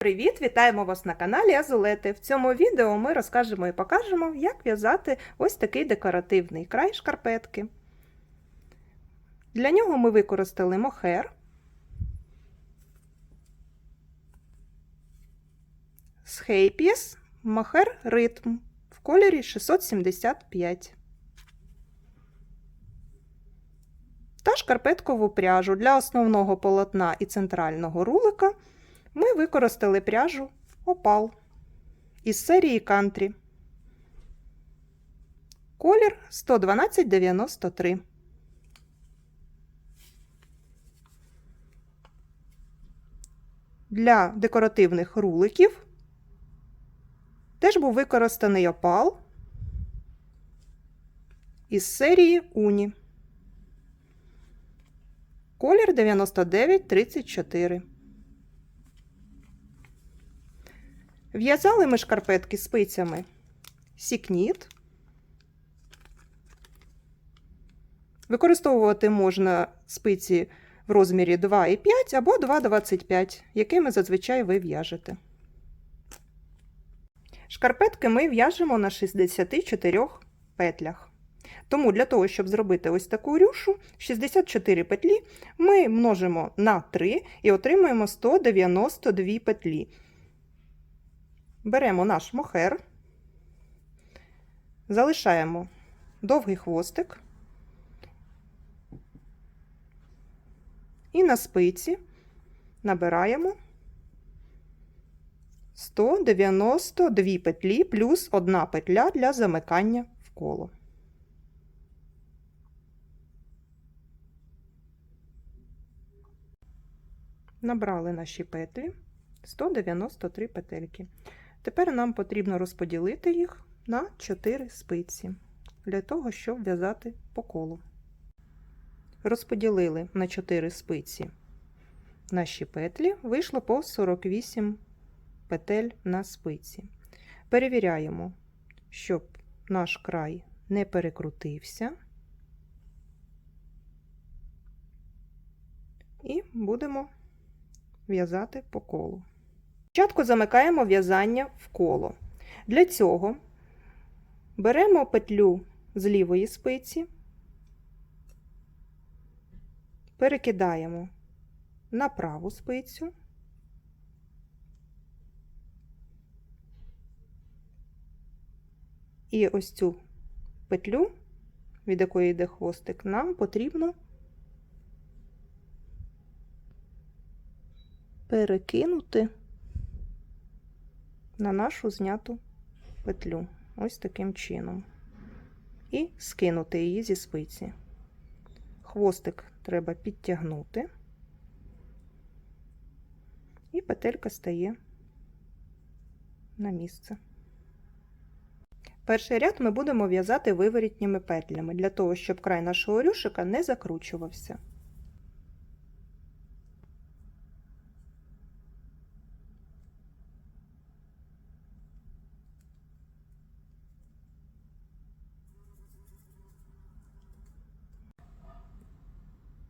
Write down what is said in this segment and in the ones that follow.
Привіт! Вітаємо вас на каналі Азулети. В цьому відео ми розкажемо і покажемо, як в'язати ось такий декоративний край шкарпетки. Для нього ми використали мохер, з Хейпіс мохер ритм в кольорі 675 та шкарпеткову пряжу для основного полотна і центрального рулика ми використали пряжу Опал із серії Country. Колір 11293. Для декоративних руликів теж був використаний опал із серії Уні. Колір 9934. В'язали ми шкарпетки спицями сікніт. Використовувати можна спиці в розмірі 2,5 або 2,25, якими зазвичай ви в'яжете. Шкарпетки ми в'яжемо на 64 петлях. Тому для того, щоб зробити ось таку рюшу, 64 петлі ми множимо на 3 і отримуємо 192 петлі. Беремо наш мохер, залишаємо довгий хвостик і на спиці набираємо 192 петлі плюс одна петля для замикання в коло. Набрали наші петлі 193 петельки. Тепер нам потрібно розподілити їх на 4 спиці для того, щоб в'язати по колу. Розподілили на 4 спиці наші петлі, вийшло по 48 петель на спиці. Перевіряємо, щоб наш край не перекрутився. І будемо в'язати по колу. Спочатку замикаємо в'язання в коло. Для цього беремо петлю з лівої спиці, перекидаємо на праву спицю, і ось цю петлю, від якої йде хвостик, нам потрібно перекинути на нашу зняту петлю ось таким чином. І скинути її зі спиці. Хвостик треба підтягнути, і петелька стає на місце. Перший ряд ми будемо в'язати виворітніми петлями, для того, щоб край нашого рюшика не закручувався.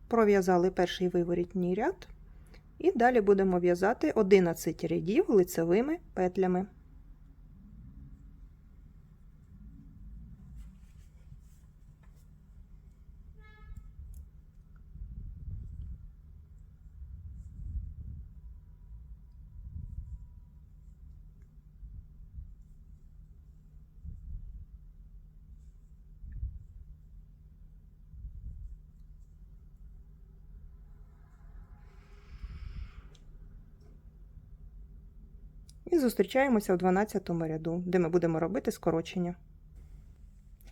Пров'язали перший виворітній ряд, і далі будемо в'язати 11 рядів лицевими петлями. І зустрічаємося в 12 ряду, де ми будемо робити скорочення.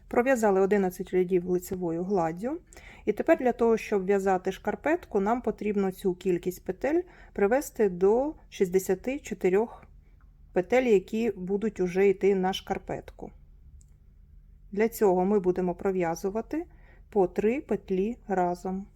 Пров'язали 11 рядів лицевою гладдю. І тепер для того, щоб в'язати шкарпетку, нам потрібно цю кількість петель привести до 64 петель, які будуть уже йти на шкарпетку. Для цього ми будемо пров'язувати по 3 петлі разом.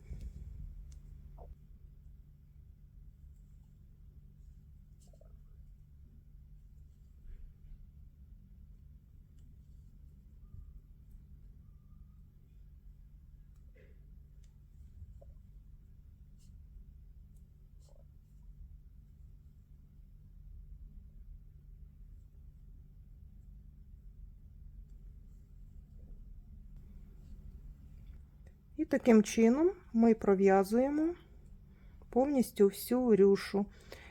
І таким чином ми пров'язуємо повністю всю рюшу.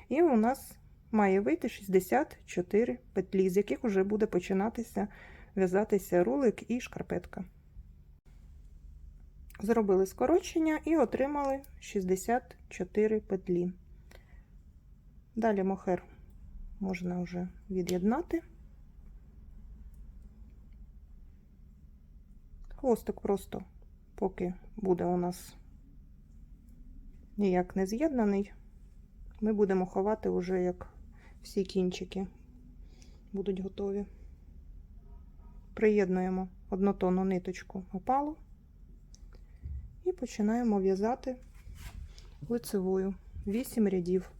І у нас має вийти 64 петлі, з яких вже буде починатися в'язатися рулик і шкарпетка. Зробили скорочення і отримали 64 петлі. Далі мохер можна вже від'єднати. Хвостик просто, поки буде у нас ніяк не з'єднаний, ми будемо ховати вже як всі кінчики будуть готові. Приєднуємо однотонну ниточку опалу і починаємо в'язати лицевою 8 рядів.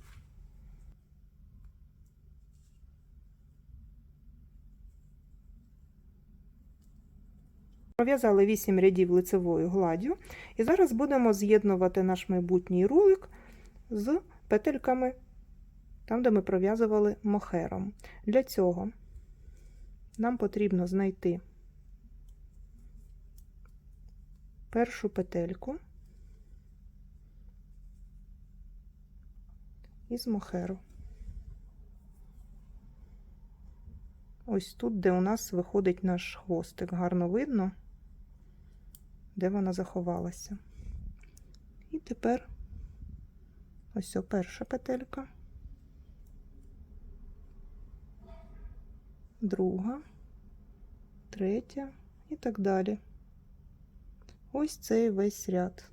Пров'язали 8 рядів лицевою гладдю, і зараз будемо з'єднувати наш майбутній рулик з петельками, там, де ми пров'язували мохером. Для цього нам потрібно знайти першу петельку із мохеру. Ось тут, де у нас виходить наш хвостик, гарно видно, де вона заховалася. І тепер ось о перша петелька, друга, третя і так далі. Ось цей весь ряд.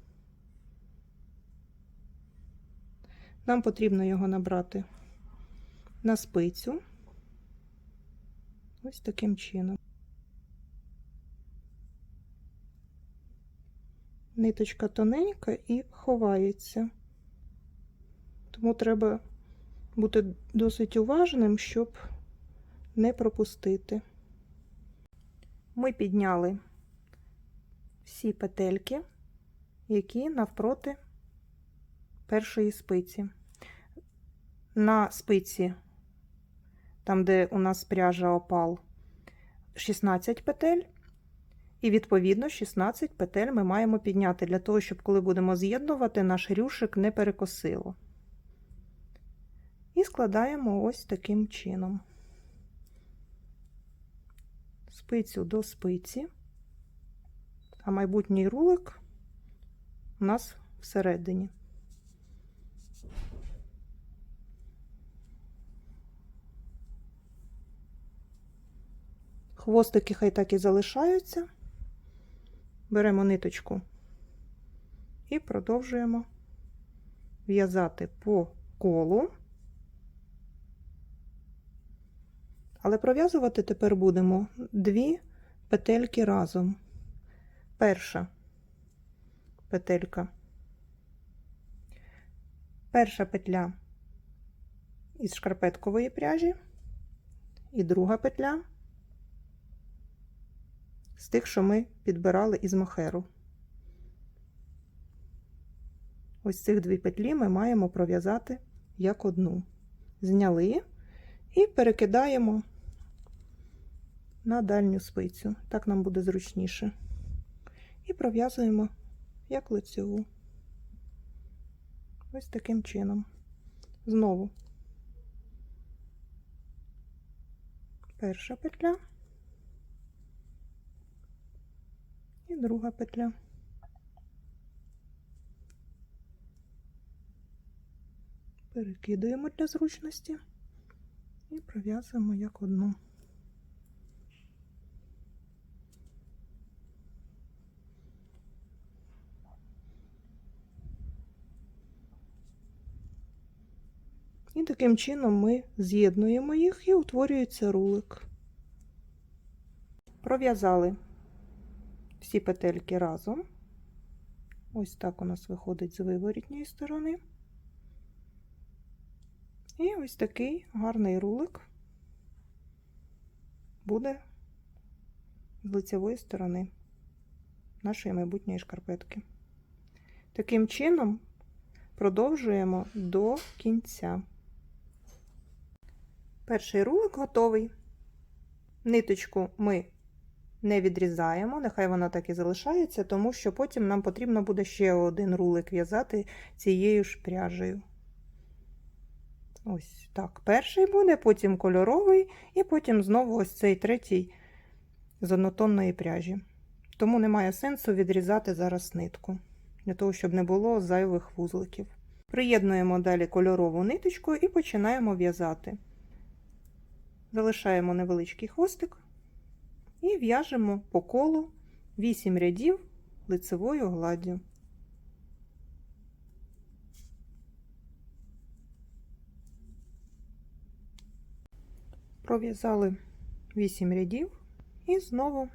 Нам потрібно його набрати на спицю. Ось таким чином. Ниточка тоненька і ховається, тому треба бути досить уважним, щоб не пропустити. Ми підняли всі петельки, які навпроти першої спиці. На спиці там, де у нас пряжа опал 16 петель, і, відповідно, 16 петель ми маємо підняти для того, щоб, коли будемо з'єднувати, наш рюшик не перекосило. І складаємо ось таким чином. Спицю до спиці, а майбутній рулик у нас всередині. Хвостики хай так і залишаються. Беремо ниточку і продовжуємо в'язати по колу. Але пров'язувати тепер будемо дві петельки разом. Перша петелька, перша петля із шкарпеткової пряжі, і друга петля з тих, що ми підбирали із мохеру. Ось цих дві петлі ми маємо пров'язати як одну. Зняли і перекидаємо на дальню спицю. Так нам буде зручніше. І пров'язуємо як лицеву. Ось таким чином. Знову перша петля. І друга петля. Перекидуємо для зручності і пров'язуємо як одну. І таким чином ми з'єднуємо їх і утворюється рулик. Пров'язали всі петельки разом. Ось так у нас виходить з виворітньої сторони. І ось такий гарний рулик буде з лицевої сторони нашої майбутньої шкарпетки. Таким чином продовжуємо до кінця. Перший рулик готовий. Ниточку ми не відрізаємо, нехай вона так і залишається, тому що потім нам потрібно буде ще один рулик в'язати цією ж пряжею. Ось так. Перший буде, потім кольоровий, і потім знову ось цей третій з однотонної пряжі. Тому немає сенсу відрізати зараз нитку, для того, щоб не було зайвих вузликів. Приєднуємо далі кольорову ниточку і починаємо в'язати. Залишаємо невеличкий хвостик і в'яжемо по колу 8 рядів лицевою гладдю. Пров'язали 8 рядів і знову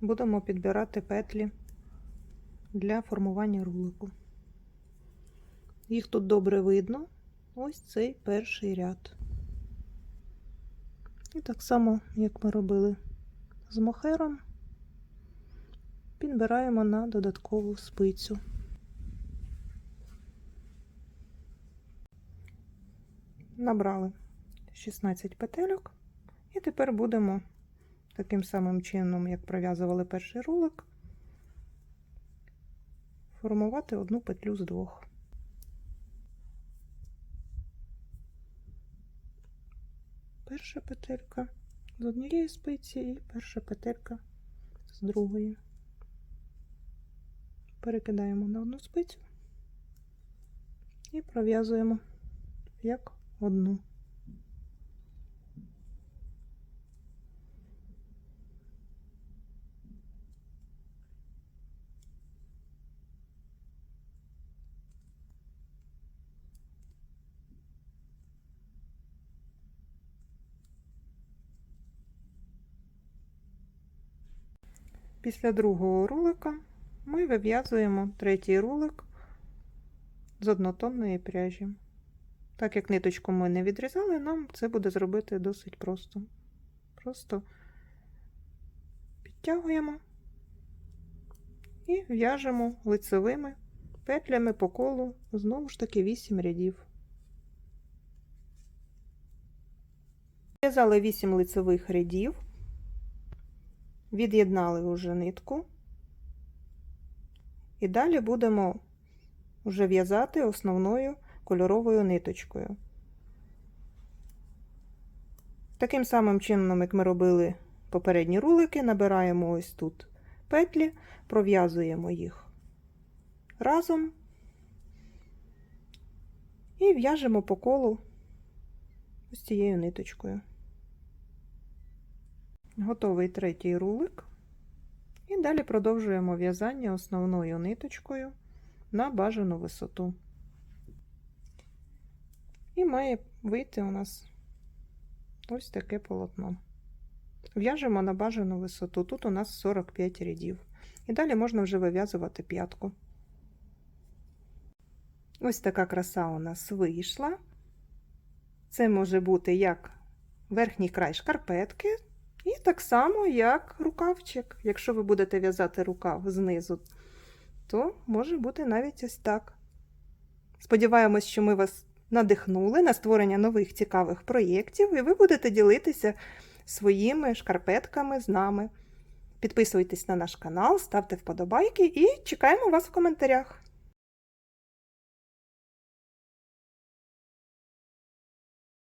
будемо підбирати петлі для формування рулику. Їх тут добре видно. Ось цей перший ряд. І так само, як ми робили з мохером, підбираємо на додаткову спицю. Набрали 16 петельок, і тепер будемо таким самим чином, як пров'язували перший рулик, формувати одну петлю з двох. Перша петелька з однієї спиці і перша петелька з другої. Перекидаємо на одну спицю і пров'язуємо як одну. Після другого рулика ми вив'язуємо третій рулик з однотонної пряжі. Так як ниточку ми не відрізали, нам це буде зробити досить просто. Просто підтягуємо і в'яжемо лицевими петлями по колу знову ж таки 8 рядів. В'язали 8 лицевих рядів. Від'єднали вже нитку. І далі будемо вже в'язати основною кольоровою ниточкою. Таким самим чином, як ми робили попередні рулики, набираємо ось тут петлі, пров'язуємо їх разом і в'яжемо по колу ось цією ниточкою. Готовий третій рулик. І далі продовжуємо в'язання основною ниточкою на бажану висоту. І має вийти у нас ось таке полотно. В'яжемо на бажану висоту. Тут у нас 45 рядів. І далі можна вже вив'язувати п'ятку. Ось така краса у нас вийшла. Це може бути як верхній край шкарпетки. І так само, як рукавчик. Якщо ви будете в'язати рукав знизу, то може бути навіть ось так. Сподіваємось, що ми вас надихнули на створення нових цікавих проєктів, і ви будете ділитися своїми шкарпетками з нами. Підписуйтесь на наш канал, ставте вподобайки і чекаємо вас в коментарях.